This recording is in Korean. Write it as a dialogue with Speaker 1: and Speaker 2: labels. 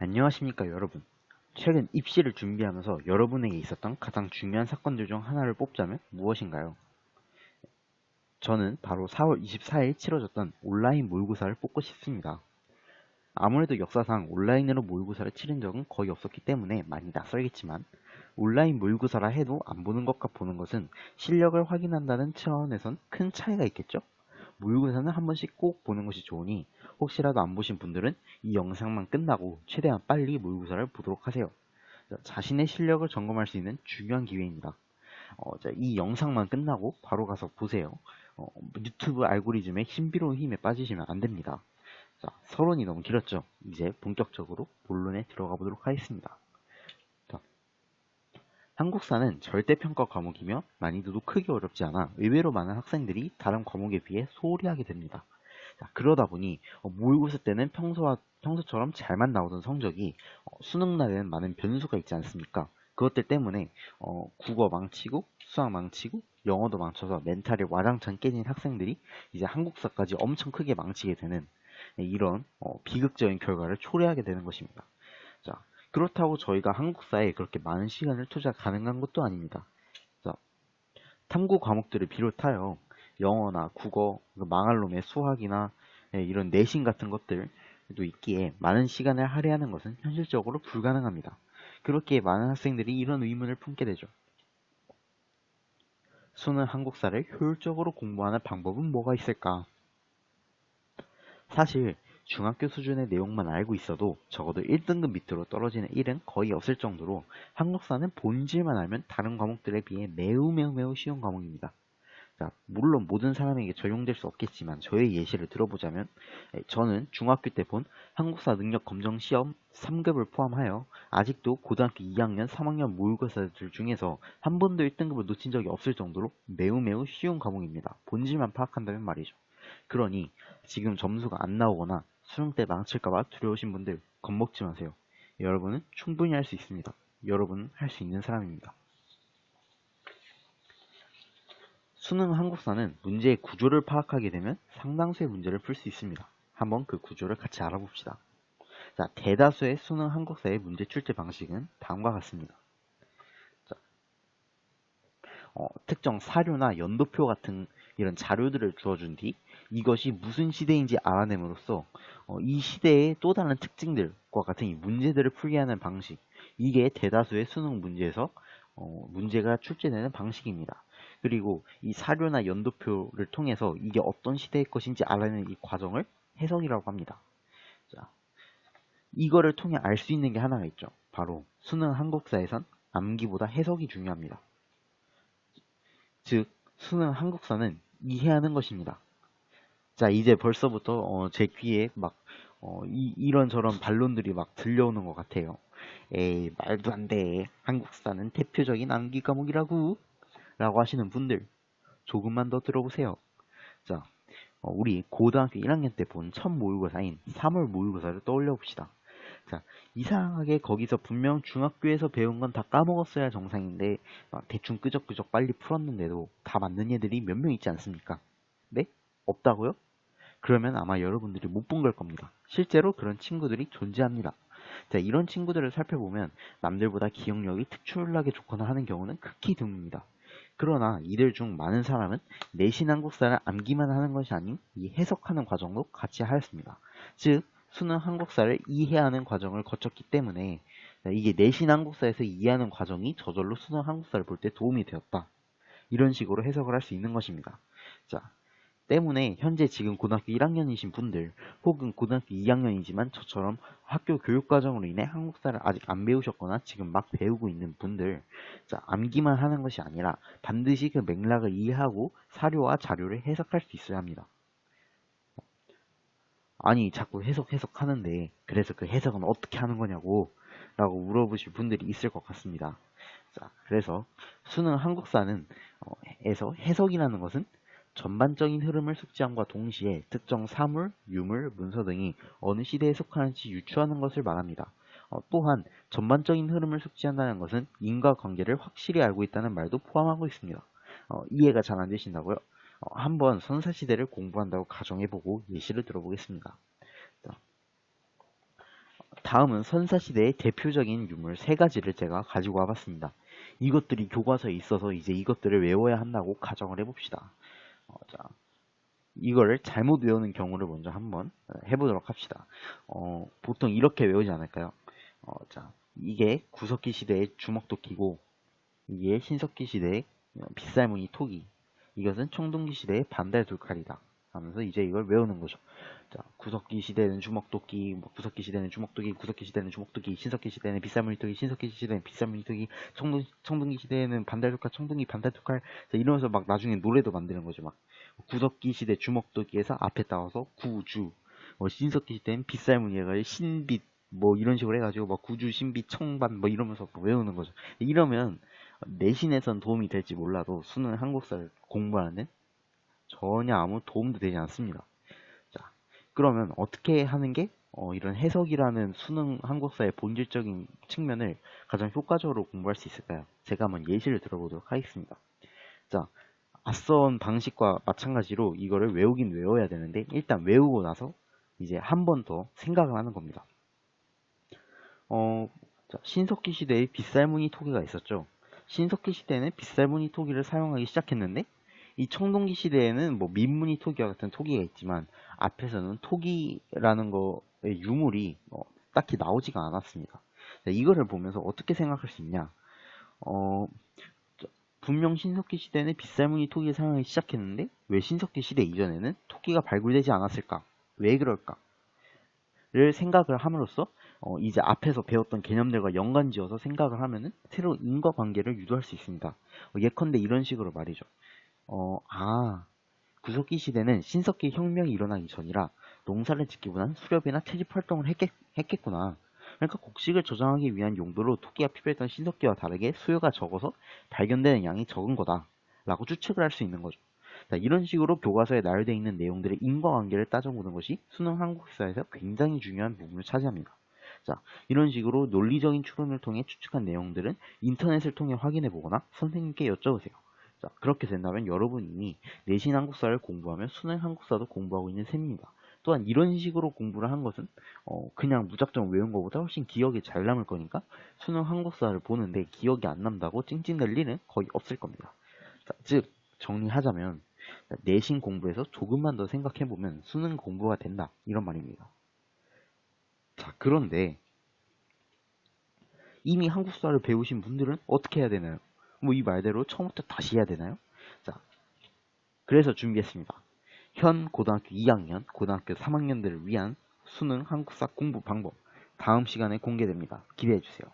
Speaker 1: 안녕하십니까 여러분 최근 입시를 준비하면서 여러분에게 있었던 가장 중요한 사건들 중 하나를 뽑자면 무엇인가요? 저는 바로 4월 24일 치러졌던 온라인 모의고사를 뽑고 싶습니다. 아무래도 역사상 온라인으로 모의고사를 치른 적은 거의 없었기 때문에 많이 낯설겠지만 온라인 모의고사라 해도 안 보는 것과 보는 것은 실력을 확인한다는 차원에선 큰 차이가 있겠죠? 모의고사는 한 번씩 꼭 보는 것이 좋으니 혹시라도 안 보신 분들은 이 영상만 끝나고 최대한 빨리 모의고사를 보도록 하세요. 자신의 실력을 점검할 수 있는 중요한 기회입니다. 어, 자, 이 영상만 끝나고 바로 가서 보세요. 어, 유튜브 알고리즘의 신비로운 힘에 빠지시면 안 됩니다. 자, 서론이 너무 길었죠? 이제 본격적으로 본론에 들어가 보도록 하겠습니다. 자, 한국사는 절대평가 과목이며 난이도도 크게 어렵지 않아 의외로 많은 학생들이 다른 과목에 비해 소홀히 하게 됩니다. 자, 그러다 보니 어, 모의고사 때는 평소와 평소처럼 잘만 나오던 성적이 어, 수능 날에는 많은 변수가 있지 않습니까? 그것들 때문에 어, 국어 망치고 수학 망치고 영어도 망쳐서 멘탈이 와장창 깨진 학생들이 이제 한국사까지 엄청 크게 망치게 되는 네, 이런 어, 비극적인 결과를 초래하게 되는 것입니다. 자, 그렇다고 저희가 한국사에 그렇게 많은 시간을 투자 가능한 것도 아닙니다. 자, 탐구 과목들을 비롯하여 영어나 국어, 그 망할 놈의 수학이나 예, 이런 내신 같은 것들도 있기에 많은 시간을 할애하는 것은 현실적으로 불가능합니다. 그렇게 많은 학생들이 이런 의문을 품게 되죠. 수능 한국사를 효율적으로 공부하는 방법은 뭐가 있을까? 사실 중학교 수준의 내용만 알고 있어도 적어도 1등급 밑으로 떨어지는 일은 거의 없을 정도로 한국사는 본질만 알면 다른 과목들에 비해 매우 매우 매우 쉬운 과목입니다. 자, 물론 모든 사람에게 적용될 수 없겠지만 저의 예시를 들어보자면 예, 저는 중학교 때 본 한국사 능력 검정 시험 3급을 포함하여 아직도 고등학교 2학년, 3학년 모의고사들 중에서 한 번도 1등급을 놓친 적이 없을 정도로 매우 매우 쉬운 과목입니다. 본질만 파악한다면 말이죠. 그러니 지금 점수가 안 나오거나 수능 때 망칠까봐 두려우신 분들 겁먹지 마세요. 여러분은 충분히 할 수 있습니다. 여러분은 할 수 있는 사람입니다. 수능 한국사는 문제의 구조를 파악하게 되면 상당수의 문제를 풀 수 있습니다. 한번 그 구조를 같이 알아봅시다. 자, 대다수의 수능 한국사의 문제 출제 방식은 다음과 같습니다. 자, 어, 특정 사료나 연도표 같은 이런 자료들을 주어준 뒤 이것이 무슨 시대인지 알아냄으로써 어, 이 시대의 또 다른 특징들과 같은 이 문제들을 풀게 하는 방식 이게 대다수의 수능 문제에서 어, 문제가 출제되는 방식입니다. 그리고 이 사료나 연도표를 통해서 이게 어떤 시대의 것인지 알아내는 이 과정을 해석이라고 합니다. 자, 이거를 통해 알 수 있는 게 하나가 있죠. 바로 수능 한국사에선 암기보다 해석이 중요합니다. 즉, 수능 한국사는 이해하는 것입니다. 자, 이제 벌써부터 어, 제 귀에 막 어, 이, 이런저런 반론들이 막 들려오는 것 같아요. 에이, 말도 안 돼. 한국사는 대표적인 암기 과목이라고. 라고 하시는 분들 조금만 더 들어보세요. 자, 어, 우리 고등학교 1학년 때 본 첫 모의고사인 3월 모의고사를 떠올려 봅시다. 자, 이상하게 거기서 분명 중학교에서 배운 건 다 까먹었어야 정상인데 대충 끄적끄적 빨리 풀었는데도 다 맞는 애들이 몇 명 있지 않습니까? 네? 없다고요? 그러면 아마 여러분들이 못 본 걸 겁니다. 실제로 그런 친구들이 존재합니다. 자, 이런 친구들을 살펴보면 남들보다 기억력이 특출나게 좋거나 하는 경우는 극히 드뭅니다. 그러나 이들 중 많은 사람은 내신 한국사를 암기만 하는 것이 아닌 이 해석하는 과정도 같이 하였습니다. 즉 수능 한국사를 이해하는 과정을 거쳤기 때문에 이게 내신 한국사에서 이해하는 과정이 저절로 수능 한국사를 볼 때 도움이 되었다. 이런 식으로 해석을 할 수 있는 것입니다. 자, 때문에 현재 지금 고등학교 1학년이신 분들 혹은 고등학교 2학년이지만 저처럼 학교 교육과정으로 인해 한국사를 아직 안 배우셨거나 지금 막 배우고 있는 분들 자 암기만 하는 것이 아니라 반드시 그 맥락을 이해하고 사료와 자료를 해석할 수 있어야 합니다. 아니 자꾸 해석 해석 하는데 그래서 그 해석은 어떻게 하는 거냐고 라고 물어보실 분들이 있을 것 같습니다. 자 그래서 수능 한국사는 어, 에서 해석이라는 것은 전반적인 흐름을 숙지함과 동시에 특정 사물, 유물, 문서 등이 어느 시대에 속하는지 유추하는 것을 말합니다. 어, 또한 전반적인 흐름을 숙지한다는 것은 인과관계를 확실히 알고 있다는 말도 포함하고 있습니다. 어, 이해가 잘 안 되신다고요? 어, 한번 선사시대를 공부한다고 가정해보고 예시를 들어보겠습니다. 다음은 선사시대의 대표적인 유물 세 가지를 제가 가지고 와봤습니다. 이것들이 교과서에 있어서 이제 이것들을 외워야 한다고 가정을 해봅시다. 어, 자, 이거를 잘못 외우는 경우를 먼저 한번 해보도록 합시다. 어, 보통 이렇게 외우지 않을까요? 어, 자, 이게 구석기 시대의 주먹도끼고 이게 신석기 시대의 빗살무늬 토기 이것은 청동기 시대의 반달 돌칼이다 하면서 이제 이걸 외우는 거죠. 자, 구석기 시대는 주먹도끼, 뭐 구석기 시대는 주먹도끼, 구석기 시대는 주먹도끼, 신석기 시대는 빗살무늬 토기, 신석기 시대는 빗살무늬 토기, 청동, 청동기 시대는 반달 돌칼, 청동기 반달 돌칼, 이러면서 막 나중에 노래도 만드는 거죠. 막 구석기 시대 주먹도끼에서 앞에 따와서 구주, 뭐 신석기 시대는 빗살무늬 해가지고 신빗, 뭐 이런 식으로 해가지고 막 구주, 신빗, 청반 뭐 이러면서 외우는 거죠. 이러면 내신에선 도움이 될지 몰라도 수능 한국사를 공부하는 전혀 아무 도움도 되지 않습니다. 자, 그러면 어떻게 하는 게 어, 이런 해석이라는 수능 한국사의 본질적인 측면을 가장 효과적으로 공부할 수 있을까요? 제가 한번 예시를 들어보도록 하겠습니다. 자, 앞선 방식과 마찬가지로 이거를 외우긴 외워야 되는데 일단 외우고 나서 이제 한 번 더 생각을 하는 겁니다. 어, 자, 신석기 시대에 빗살무늬 토기가 있었죠. 신석기 시대에는 빗살무늬 토기를 사용하기 시작했는데 이 청동기 시대에는 뭐 민무늬 토기와 같은 토기가 있지만 앞에서는 토기라는 거의 유물이 어, 딱히 나오지가 않았습니다. 자, 이거를 보면서 어떻게 생각할 수 있냐? 어, 분명 신석기 시대는 빗살무늬 토기를 사용하기 시작했는데 왜 신석기 시대 이전에는 토기가 발굴되지 않았을까? 왜 그럴까? 를 생각을 함으로써 어, 이제 앞에서 배웠던 개념들과 연관지어서 생각을 하면은 새로운 인과관계를 유도할 수 있습니다. 어, 예컨대 이런 식으로 말이죠. 어, 아, 구석기 시대는 신석기 혁명이 일어나기 전이라 농사를 짓기보다는 수렵이나 채집 활동을 했겠, 했겠구나. 그러니까 곡식을 저장하기 위한 용도로 토끼가 필요했던 신석기와 다르게 수요가 적어서 발견되는 양이 적은 거다. 라고 추측을 할 수 있는 거죠. 자, 이런 식으로 교과서에 나열되어 있는 내용들의 인과관계를 따져보는 것이 수능 한국사에서 굉장히 중요한 부분을 차지합니다. 자, 이런 식으로 논리적인 추론을 통해 추측한 내용들은 인터넷을 통해 확인해 보거나 선생님께 여쭤보세요. 자, 그렇게 된다면 여러분이 내신 한국사를 공부하면 수능 한국사도 공부하고 있는 셈입니다. 또한 이런 식으로 공부를 한 것은 어, 그냥 무작정 외운 것보다 훨씬 기억에 잘 남을 거니까 수능 한국사를 보는데 기억이 안 남다고 찡찡댈 일은 거의 없을 겁니다. 자, 즉 정리하자면 내신 공부에서 조금만 더 생각해보면 수능 공부가 된다 이런 말입니다. 자 그런데 이미 한국사를 배우신 분들은 어떻게 해야 되나요? 뭐 이 말대로 처음부터 다시 해야 되나요? 자 그래서 준비했습니다. 현 고등학교 2학년, 고등학교 3학년들을 위한 수능 한국사 공부 방법 다음 시간에 공개됩니다. 기대해주세요.